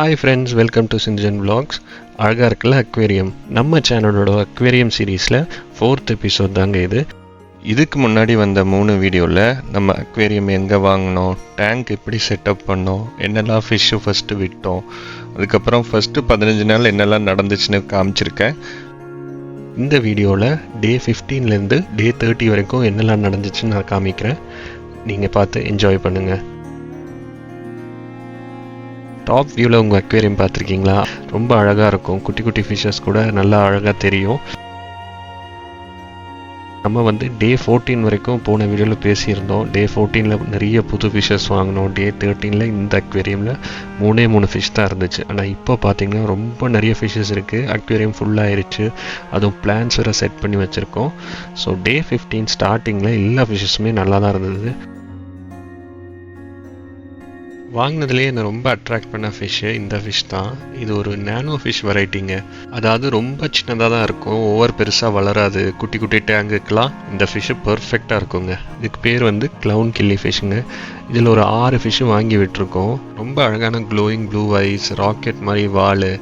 Hi friends welcome to Chinchan vlogs. அழகாக இருக்குல்ல aquarium. நம்ம சேனலோட அக்வேரியம் சீரீஸில் ஃபோர்த் எபிசோட் தாங்க இது. இதுக்கு முன்னாடி வந்த மூணு வீடியோவில் நம்ம அக்வேரியம் எங்கே வாங்கினோம் டேங்க் எப்படி செட்டப் பண்ணோம் என்னெல்லாம் ஃபிஷ்ஷு ஃபஸ்ட்டு விட்டோம் அதுக்கப்புறம் ஃபஸ்ட்டு பதினஞ்சு நாள் என்னெல்லாம் நடந்துச்சுன்னு காமிச்சிருக்கேன். இந்த வீடியோவில் டே ஃபிஃப்டீன்லேருந்து டே தேர்ட்டி வரைக்கும் என்னெல்லாம் நடந்துச்சுன்னு நான் காமிக்கிறேன். நீங்கள் பார்த்து என்ஜாய் பண்ணுங்கள் டாப் வியூவில் உங்கள் அக்வேரியம் பார்த்துருக்கீங்களா? ரொம்ப அழகாக இருக்கும். குட்டி குட்டி ஃபிஷ்ஷஸ் கூட நல்லா அழகாக தெரியும். நம்ம வந்து டே ஃபோர்டீன் வரைக்கும் போன வீடியோவில் பேசியிருந்தோம். டே ஃபோர்டீனில் நிறைய புது ஃபிஷ்ஷஸ் வாங்கினோம். டே தேர்ட்டீனில் இந்த அக்வேரியமில் மூணே மூணு ஃபிஷ் தான் இருந்துச்சு. ஆனால் இப்போ பார்த்தீங்கன்னா ரொம்ப நிறைய ஃபிஷ்ஷஸ் இருக்குது அக்வேரியம் ஃபுல்லாகிருச்சு அதுவும் பிளான்ஸ் வேறு செட் பண்ணி வச்சுருக்கோம். ஸோ டே ஃபிஃப்டீன் ஸ்டார்டிங்கில் எல்லா ஃபிஷ்ஷஸுமே நல்லா தான் இருந்தது. வாங்கினதுலேயே என்னை ரொம்ப அட்ராக்ட் பண்ண ஃபிஷ்ஷு இந்த ஃபிஷ் தான். இது ஒரு நேனோ ஃபிஷ் வெரைட்டிங்க அதாவது ரொம்ப சின்னதாக தான் இருக்கும். ஓவர் பெருசாக வளராது. குட்டி குட்டி டேங்குக்கெலாம் இந்த ஃபிஷ்ஷு பர்ஃபெக்டாக இருக்குங்க. இதுக்கு பேர் வந்து க்ளவுன் கில்லி ஃபிஷ்ஷுங்க இதில் ஒரு ஆறு ஃபிஷ்ஷு வாங்கி விட்டுருக்கோம். ரொம்ப அழகான க்ளோயிங் ப்ளூ ஐஸ் ராக்கெட் மாதிரி வால்.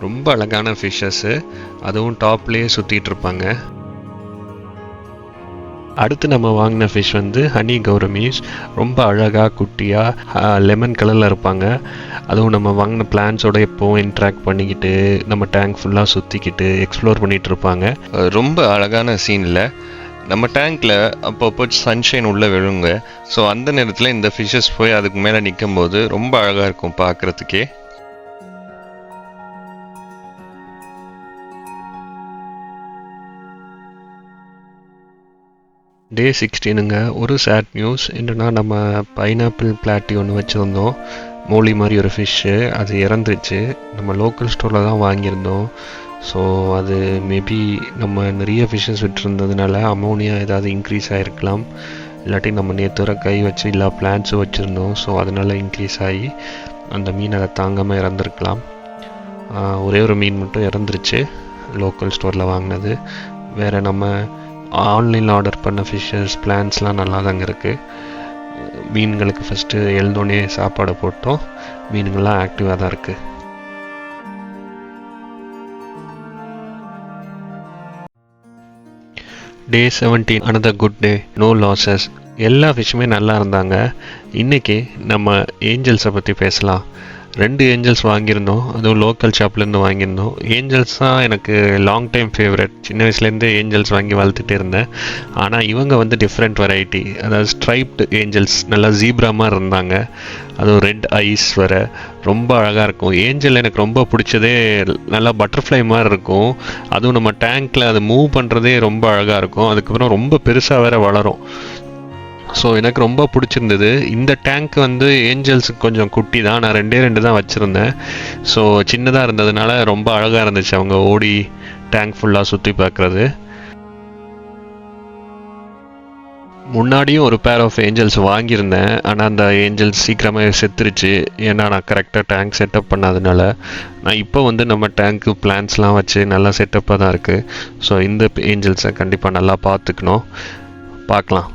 ரொம்ப அழகான ஃபிஷ்ஷஸ்ஸு அதுவும் டாப்லேயே சுற்றிட்டு இருப்பாங்க. அடுத்து நம்ம வாங்கின ஃபிஷ் வந்து ஹனி கௌரமீஸ் ரொம்ப அழகாக குட்டியாக லெமன் கலரில் இருப்பாங்க. அதுவும் நம்ம வாங்கின பிளான்ஸோட எப்போவும் இன்ட்ராக்ட் பண்ணிக்கிட்டு நம்ம டேங்க் ஃபுல்லாக சுற்றிக்கிட்டு எக்ஸ்ப்ளோர் பண்ணிகிட்டு இருப்பாங்க. ரொம்ப அழகான சீனில் நம்ம டேங்க்கில் அப்பப்போ சன்ஷைன் உள்ளே விழுங்க. ஸோ அந்த நேரத்தில் இந்த ஃபிஷ்ஷஸ் போய் அதுக்கு மேலே நிற்கும் போது ரொம்ப அழகாக இருக்கும் பார்க்குறதுக்கே டே சிக்ஸ்டீனுங்க ஒரு சேட் நியூஸ் என்னென்னா நம்ம பைனாப்பிள் பிளாட்டி ஒன்று வச்சுருந்தோம். மோலி மாதிரி ஒரு ஃபிஷ்ஷு அது இறந்துருச்சு. நம்ம லோக்கல் ஸ்டோரில் தான் வாங்கியிருந்தோம். ஸோ அது மேபி நம்ம நிறைய ஃபிஷ்ஷஸ் விட்டுருந்ததுனால அமோனியா ஏதாவது இன்க்ரீஸ் ஆகிருக்கலாம் இல்லாட்டி நம்ம நேற்று வர கை வச்சு எல்லா பிளான்ஸும் வச்சுருந்தோம். ஸோ அதனால் இன்க்ரீஸ் ஆகி அந்த மீன் அதை தாங்காமல் இறந்துருக்கலாம். ஒரே ஒரு மீன் மட்டும் இறந்துருச்சு லோக்கல் ஸ்டோரில் வாங்கினது. வேறு நம்ம ஆன்லைனில் ஆர்டர் பண்ண ஃபிஷ்ஷஸ் பிளான்ஸ்லாம் நல்லா தாங்க இருக்குது மீன்களுக்கு ஃபஸ்ட்டு எழுந்தோடனே சாப்பாடு போட்டோம். மீனுங்கள்லாம் ஆக்டிவாக தான் இருக்குது day seventeen another good day no losses எல்லா ஃபிஷ்ஷுமே நல்லா இருந்தாங்க. இன்றைக்கி நம்ம ஏஞ்சல்ஸை பற்றி பேசலாம். ரெண்டு ஏஞ்சல்ஸ் வாங்கியிருந்தோம். அதுவும் லோக்கல் ஷாப்லேருந்து வாங்கியிருந்தோம். ஏஞ்சல்ஸ் தான் எனக்கு லாங் டைம் ஃபேவரட் சின்ன வயசுலேருந்தே ஏஞ்சல்ஸ் வாங்கி வளர்த்துட்டே இருந்தேன். ஆனால் இவங்க வந்து டிஃப்ரெண்ட் வெரைட்டி அதாவது ஸ்ட்ரைப்டு ஏஞ்சல்ஸ் நல்லா ஜீப்ரா மாதிரி இருந்தாங்க. அதுவும் ரெட் ஐஸ் வர ரொம்ப அழகாக இருக்கும். ஏஞ்சல் எனக்கு ரொம்ப பிடிச்சதே நல்லா பட்டர்ஃப்ளை மாதிரி இருக்கும். அதுவும் நம்ம டேங்க்கில் அதை மூவ் பண்ணுறதே ரொம்ப அழகாக இருக்கும். அதுக்கப்புறம் ரொம்ப பெருசாக வேற வளரும். ஸோ எனக்கு ரொம்ப பிடிச்சிருந்தது. இந்த டேங்க் வந்து ஏஞ்சல்ஸுக்கு கொஞ்சம் குட்டி தான் நான் ரெண்டே ரெண்டு தான் வச்சுருந்தேன். ஸோ சின்னதாக இருந்ததுனால ரொம்ப அழகாக இருந்துச்சு அவங்க ஓடி டேங்க் ஃபுல்லாக சுற்றி பார்க்குறது. முன்னாடியும் ஒரு பேர் ஆஃப் ஏஞ்சல்ஸ் வாங்கியிருந்தேன். ஆனால் அந்த ஏஞ்சல்ஸ் சீக்கிரமே செத்துருச்சு. ஏன்னா நான் கரெக்டாக டேங்க் செட்டப் பண்ணாதனால. நான் இப்போ வந்து நம்ம டேங்க்கு பிளான்ஸ்லாம் வச்சு நல்லா செட்டப்பாக தான் இருக்குது ஸோ இந்த ஏஞ்சல்ஸை கண்டிப்பாக நல்லா பார்த்துக்கணும். பார்க்கலாம்.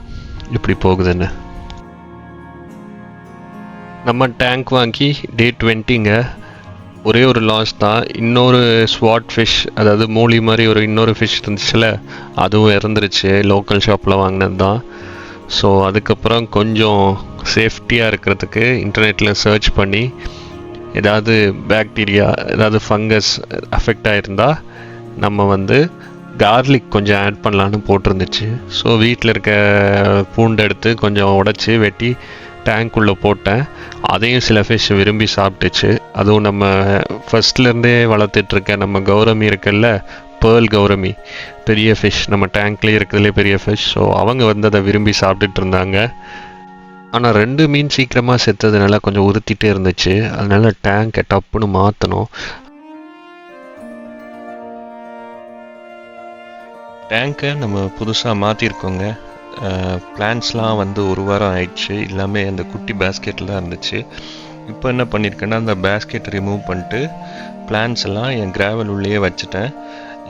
இப்படி போகுதுன்னு. நம்ம டேங்க் வாங்கி டே டுவெண்ட்டிங்க ஒரே ஒரு லாஸ் தான். இன்னொரு ஸ்வாட் ஃபிஷ் அதாவது மூலி மாதிரி ஒரு இன்னொரு ஃபிஷ் இருந்துச்சுல அதுவும் இறந்துருச்சு. லோக்கல் ஷாப்பில் வாங்கினது தான். ஸோ அதுக்கப்புறம் கொஞ்சம் சேஃப்டியாக இருக்கிறதுக்கு இன்டர்நெட்டில் சர்ச் பண்ணி ஏதாவது பேக்டீரியா ஏதாவது ஃபங்கஸ் அஃபெக்ட் ஆகிருந்தால் நம்ம வந்து கார்லிக் கொஞ்சம் ஆட் பண்ணலான்னு போட்டிருந்துச்சு. ஸோ வீட்டில் இருக்க பூண்டு எடுத்து கொஞ்சம் உடச்சி வெட்டி டேங்க்குள்ளே போட்டேன். அதையும் சில ஃபிஷ் விரும்பி சாப்பிட்டுச்சு. அதுவும் நம்ம ஃபஸ்ட்லேருந்தே வளர்த்துட்ருக்க நம்ம கௌரமி இருக்குல்ல பேர்ல் கௌரமி. பெரிய ஃபிஷ் நம்ம டேங்க்லேயே இருக்கிறதுலே பெரிய ஃபிஷ் ஸோ அவங்க வந்து அதை விரும்பி சாப்பிட்டுட்டு இருந்தாங்க. ஆனால் ரெண்டு மீன் சீக்கிரமாக செத்ததுனால கொஞ்சம் உறுத்திட்டே இருந்துச்சு. அதனால டேங்கை டப்புன்னு மாற்றணும் டேங்கை நம்ம புதுசாக மாற்றிருக்கோங்க பிளான்ஸ்லாம் வந்து ஒரு வாரம் ஆயிடுச்சு. எல்லாமே அந்த குட்டி பேஸ்கெட்டில் தான் இருந்துச்சு. இப்போ என்ன பண்ணியிருக்கேன்னா அந்த பேஸ்கெட் ரிமூவ் பண்ணிட்டு பிளான்ஸ் எல்லாம் என் கிராவல் உள்ளேயே வச்சுட்டேன்.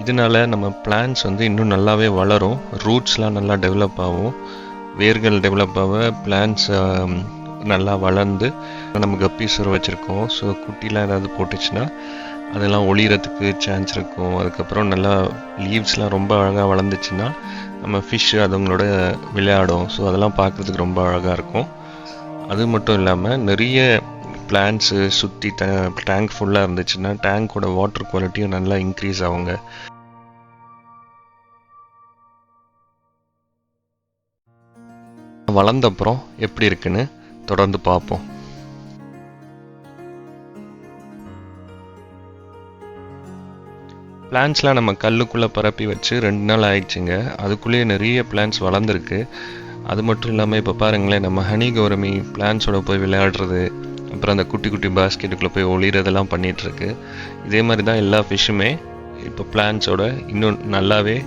இதனால நம்ம பிளான்ஸ் வந்து இன்னும் நல்லாவே வளரும். ரூட்ஸ்லாம் நல்லா டெவலப் ஆகும். வேர்கள் டெவலப் ஆக பிளான்ஸ் நல்லா வளர்ந்து நம்ம கப்பீஸர் வச்சுருக்கோம். ஸோ குட்டிலாம் ஏதாவது போட்டுச்சுன்னா அதெல்லாம் ஒளிகிறதுக்கு சான்ஸ் இருக்கும். அதுக்கப்புறம் நல்லா லீவ்ஸ்லாம் ரொம்ப அழகாக வளர்ந்துச்சுன்னா நம்ம ஃபிஷ் அதுங்களோட விளையாடும். ஸோ அதெல்லாம் பார்க்குறதுக்கு ரொம்ப அழகாக இருக்கும். அது மட்டும் இல்லாமல் நிறைய பிளான்ஸு சுற்றி ட டேங்க் ஃபுல்லாக இருந்துச்சுன்னா டேங்க்கோட வாட்டர் குவாலிட்டியும் நல்லா இன்க்ரீஸ் ஆகுங்க. வளர்ந்தப்புறம் எப்படி இருக்குன்னு தொடர்ந்து பார்ப்போம். பிளான்ஸ்லாம் நம்ம கல்லுக்குள்ளே பரப்பி வச்சு ரெண்டு நாள் ஆயிடுச்சுங்க. அதுக்குள்ளேயே நிறைய பிளான்ஸ் வளர்ந்துருக்கு. அது மட்டும் இல்லாமல் இப்போ பாருங்களேன் நம்ம ஹனி கௌரமி பிளான்ஸோட போய் விளையாடுறது அப்புறம் அந்த குட்டி குட்டி பாஸ்கெட்டுக்குள்ளே போய் ஒளிகிறதெல்லாம் பண்ணிகிட்ருக்கு இதே மாதிரி தான் எல்லா ஃபிஷ்ஷுமே இப்போ பிளான்ஸோட இன்னும் நல்லாவே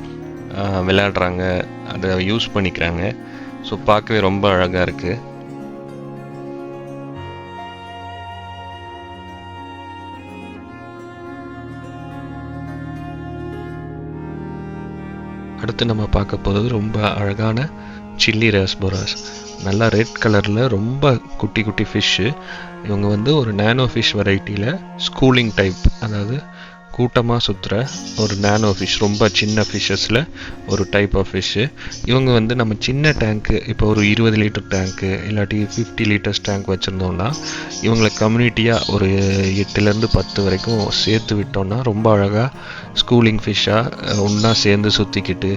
விளையாடுறாங்க. அதை யூஸ் பண்ணிக்கிறாங்க. ஸோ பார்க்கவே ரொம்ப அழகாக இருக்குது அடுத்து நம்ம பார்க்க போகிறது ரொம்ப அழகான சில்லி ராஸ்போராஸ் நல்லா ரெட் கலரில் ரொம்ப குட்டி குட்டி ஃபிஷ்ஷு இவங்க வந்து ஒரு நேனோ ஃபிஷ் வெரைட்டியில் ஸ்கூலிங் டைப் அதாவது கூட்டமாக சுற்றுற ஒரு நேனோ ஃபிஷ் ரொம்ப சின்ன ஃபிஷ்ஷஸில் ஒரு டைப் ஆஃப் ஃபிஷ்ஷு இவங்க வந்து நம்ம சின்ன டேங்க்கு இப்போ ஒரு இருபது லிட்டர் டேங்க்கு இல்லாட்டி ஃபிஃப்டி லிட்டர்ஸ் டேங்க் வச்சுருந்தோம்னா இவங்களை கம்யூனிட்டியாக ஒரு எட்டுலேருந்து பத்து வரைக்கும் சேர்த்து விட்டோம்னா ரொம்ப அழகாக ஸ்கூலிங் ஃபிஷ்ஷாக ஒன்றா சேர்ந்து சுற்றிக்கிட்டு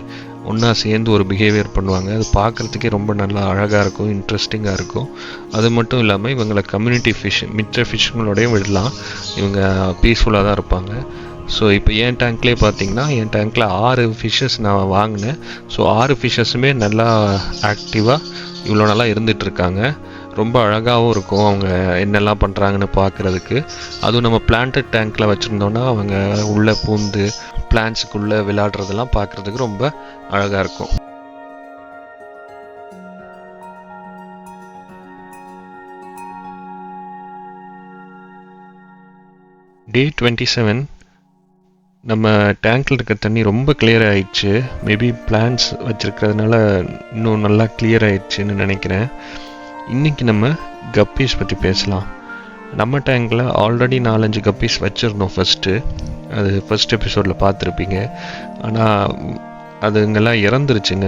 ஒன்றா சேர்ந்து ஒரு பிஹேவியர் பண்ணுவாங்க. அது பார்க்குறதுக்கே ரொம்ப நல்லா அழகாக இருக்கும் இன்ட்ரெஸ்டிங்காக இருக்கும். அது மட்டும் இல்லாமல் இவங்களை கம்யூனிட்டி ஃபிஷ் மிச்ச ஃபிஷ்ங்களோடையும் விடலாம். இவங்க பீஸ்ஃபுல்லாக தான் இருப்பாங்க. ஸோ இப்போ என் டேங்க்லேயே பார்த்தீங்கன்னா என் டேங்க்கில் ஆறு ஃபிஷ்ஷஸ் நான் வாங்கினேன். ஸோ ஆறு ஃபிஷ்ஷஸுமே நல்லா ஆக்டிவாக இவ்வளோ நல்லா இருந்துகிட்ருக்காங்க ரொம்ப அழகாகவும் இருக்கும் அவங்க என்னெல்லாம் பண்ணுறாங்கன்னு பார்க்குறதுக்கு அதுவும் நம்ம பிளான்ட் டேங்க்கில் வச்சுருந்தோன்னா அவங்க உள்ளே பூந்து பிளான்ட்ஸுக்குள்ளே விளையாடுறதெல்லாம் பார்க்குறதுக்கு ரொம்ப அழகாக இருக்கும். டே டுவெண்ட்டி செவன் நம்ம டேங்க்கில் இருக்க தண்ணி ரொம்ப கிளியர் ஆயிடுச்சு. மேபி பிளான்ஸ் வச்சுருக்கிறதுனால இன்னும் நல்லா கிளியர் ஆயிடுச்சுன்னு நினைக்கிறேன். இன்றைக்கி நம்ம கப்பீஸ் பற்றி பேசலாம். நம்ம டேங்கில் ஆல்ரெடி நாலஞ்சு கப்பீஸ் வச்சுருந்தோம் ஃபஸ்ட்டு அது ஃபஸ்ட் எபிசோடில் பார்த்துருப்பீங்க. ஆனால் அதுங்கெல்லாம் இறந்துருச்சுங்க.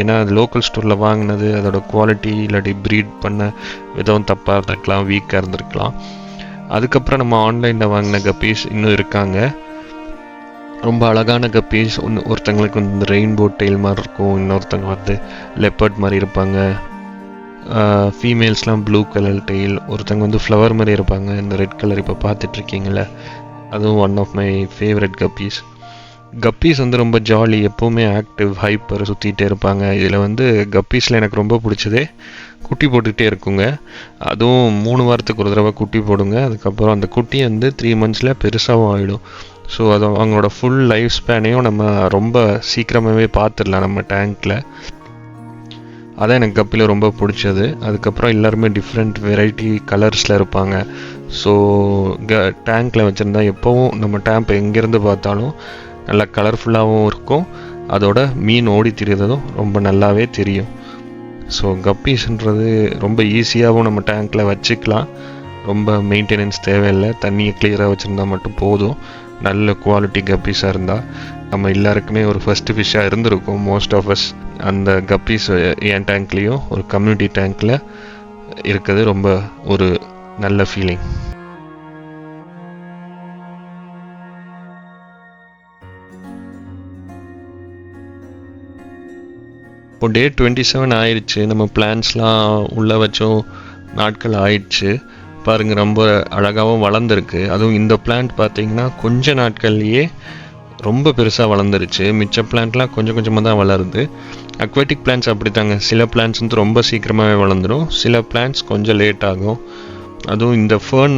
ஏன்னா அது லோக்கல் ஸ்டோரில் வாங்கினது அதோட குவாலிட்டி இல்லாட்டி ப்ரீட் பண்ண விதம் தப்பாக இருந்திருக்கலாம் வீக்காக இருந்திருக்கலாம். அதுக்கப்புறம் நம்ம ஆன்லைனில் வாங்கின கப்பீஸ் இன்னும் இருக்காங்க. ரொம்ப அழகான கப்பீஸ். ஒன்று ஒருத்தங்களுக்கு வந்து ரெயின்போ டெயில் மாதிரி இருக்கும். இன்னொருத்தங்க வந்து லெப்பர்ட் மாதிரி இருப்பாங்க. ஃபீமேல்ஸ்லாம் ப்ளூ கலர் டெயில் ஒருத்தங்க வந்து ஃப்ளவர் மாதிரி இருப்பாங்க. இந்த ரெட் கலர் இப்போ பார்த்துட்ருக்கீங்களே அதுவும் one of my favourite guppies guppies வந்து ரொம்ப ஜாலி எப்போவுமே ஆக்டிவ் ஹைப்பர் சுற்றிகிட்டே இருப்பாங்க. இதில் வந்து கப்பீஸில் எனக்கு ரொம்ப பிடிச்சதே குட்டி போட்டுக்கிட்டே இருக்குங்க. அதுவும் மூணு வாரத்துக்கு ஒரு தடவை குட்டி போடுங்க. அதுக்கப்புறம் அந்த குட்டி வந்து த்ரீ மந்த்ஸில் பெருசாகவும் ஆகிடும் ஸோ அது அவங்களோட ஃபுல் லைஃப் ஸ்பேனையும் நம்ம ரொம்ப சீக்கிரமாகவே பார்த்துடலாம் நம்ம டேங்க்கில் அதான் எனக்கு கப்பியில் ரொம்ப பிடிச்சது. அதுக்கப்புறம் எல்லாருமே டிஃப்ரெண்ட் வெரைட்டி கலர்ஸில் இருப்பாங்க. ஸோ க டேங்க்கில் வச்சுருந்தா எப்போவும் நம்ம டேம்ப் எங்கேருந்து பார்த்தாலும் நல்லா கலர்ஃபுல்லாகவும் இருக்கும். அதோட மீன் ஓடி திரியிறதும் ரொம்ப நல்லாவே தெரியும். ஸோ கப்பீஸ்ன்றது ரொம்ப ஈஸியாகவும் நம்ம டேங்க்கில் வச்சுக்கலாம். ரொம்ப மெயின்டெனன்ஸ் தேவையில்லை. தண்ணியை கிளியராக வச்சுருந்தா மட்டும் போதும். நல்ல குவாலிட்டி கப்பீஸாக இருந்தால் நம்ம எல்லாருக்குமே ஒரு ஃபஸ்ட்டு ஃபிஷ்ஷாக இருந்திருக்கும். மோஸ்ட் ஆஃப் அஸ் அந்த கப்பீஸ் என் டேங்க்லேயும் ஒரு கம்யூனிட்டி டேங்க்கில் இருக்கிறது ரொம்ப ஒரு நல்ல ஃபீலிங் இப்போ டே டுவெண்ட்டி செவன் ஆயிடுச்சு நம்ம பிளான்ஸ்லாம் உள்ளே வச்சோம் நாட்கள் ஆயிடுச்சு. பாருங்க ரொம்ப அழகாகவும் வளர்ந்துருக்கு. அதுவும் இந்த பிளான்ட் பார்த்தீங்கன்னா கொஞ்ச நாட்கள்லேயே ரொம்ப பெருசாக வளர்ந்துருச்சு. மிச்ச பிளான்ட்லாம் கொஞ்சம் கொஞ்சமாக தான் வளருது. அக்வாட்டிக் பிளான்ஸ் அப்படி தாங்க சில பிளான்ஸ் வந்து ரொம்ப சீக்கிரமாகவே வளர்ந்துடும். சில பிளான்ஸ் கொஞ்சம் லேட் ஆகும். அதுவும் இந்த ஃபேர்ன்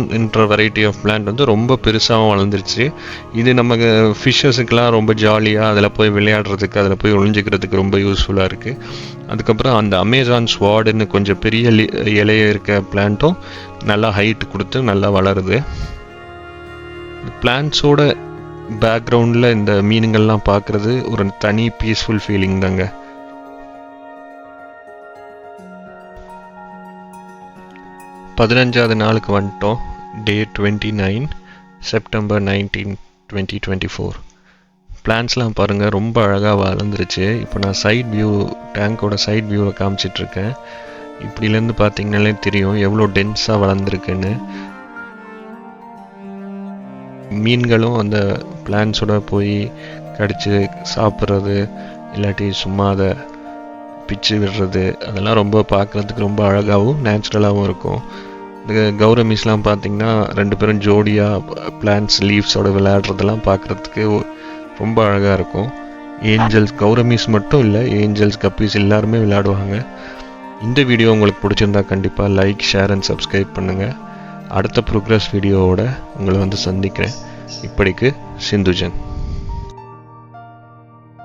வெரைட்டி ஆஃப் பிளான்ட் வந்து ரொம்ப பெருசாகவும் வளர்ந்துருச்சு. இது நமக்கு ஃபிஷ்ஷஸுக்கெலாம் ரொம்ப ஜாலியாக அதில் போய் விளையாடுறதுக்கு அதில் போய் ஒழிஞ்சிக்கிறதுக்கு ரொம்ப யூஸ்ஃபுல்லாக இருக்குது அதுக்கப்புறம் அந்த அமேசான் ஸ்வாடுன்னு கொஞ்சம் பெரிய இலைய இருக்க பிளான்ட்டும் நல்லா ஹைட் கொடுத்து நல்லா வளருது. பிளான்ட்ஸோட பேக்ரவுண்டில் இந்த மீனுங்கள்லாம் பார்க்குறது ஒரு தனி பீஸ்ஃபுல் ஃபீலிங் தாங்க. பதினஞ்சாவது நாளுக்கு வந்துட்டோம். Day twenty nine September nineteen twenty twenty four பிளான்ஸ்லாம் பாருங்கள் ரொம்ப அழகாக வளர்ந்துருச்சு. இப்போ நான் சைட் வியூ டேங்கோட சைட் வியூவில் காமிச்சிட்ருக்கேன். இப்படிலேருந்து பார்த்தீங்கனாலே தெரியும் எவ்வளோ டென்ஸாக வளர்ந்துருக்குன்னு. மீன்களும் அந்த பிளான்ஸோட போய் கடித்து சாப்பிட்றது இல்லாட்டி சும்மா அதை பிச்சு விடுறது அதெல்லாம் ரொம்ப பார்க்குறதுக்கு ரொம்ப அழகாகவும் நேச்சுரலாகவும் இருக்கும். கௌரமிஸ்லாம் பார்த்தீங்கன்னா ரெண்டு பேரும் ஜோடியாக பிளான்ஸ் லீவ்ஸோட விளையாடுறதெல்லாம் பார்க்குறதுக்கு ரொம்ப அழகாக இருக்கும். ஏஞ்சல்ஸ் கௌரமிஸ் மட்டும் இல்லை ஏஞ்சல்ஸ் கப்பீஸ் எல்லாருமே விளையாடுவாங்க. இந்த வீடியோ உங்களுக்கு பிடிச்சிருந்தா கண்டிப்பாக லைக் ஷேர் அண்ட் சப்ஸ்கிரைப் பண்ணுங்கள் அடுத்த ப்ரோக்ரஸ் வீடியோவோட உங்களை வந்து சந்திக்கிறேன். இப்படிக்கு சிந்துஜன்.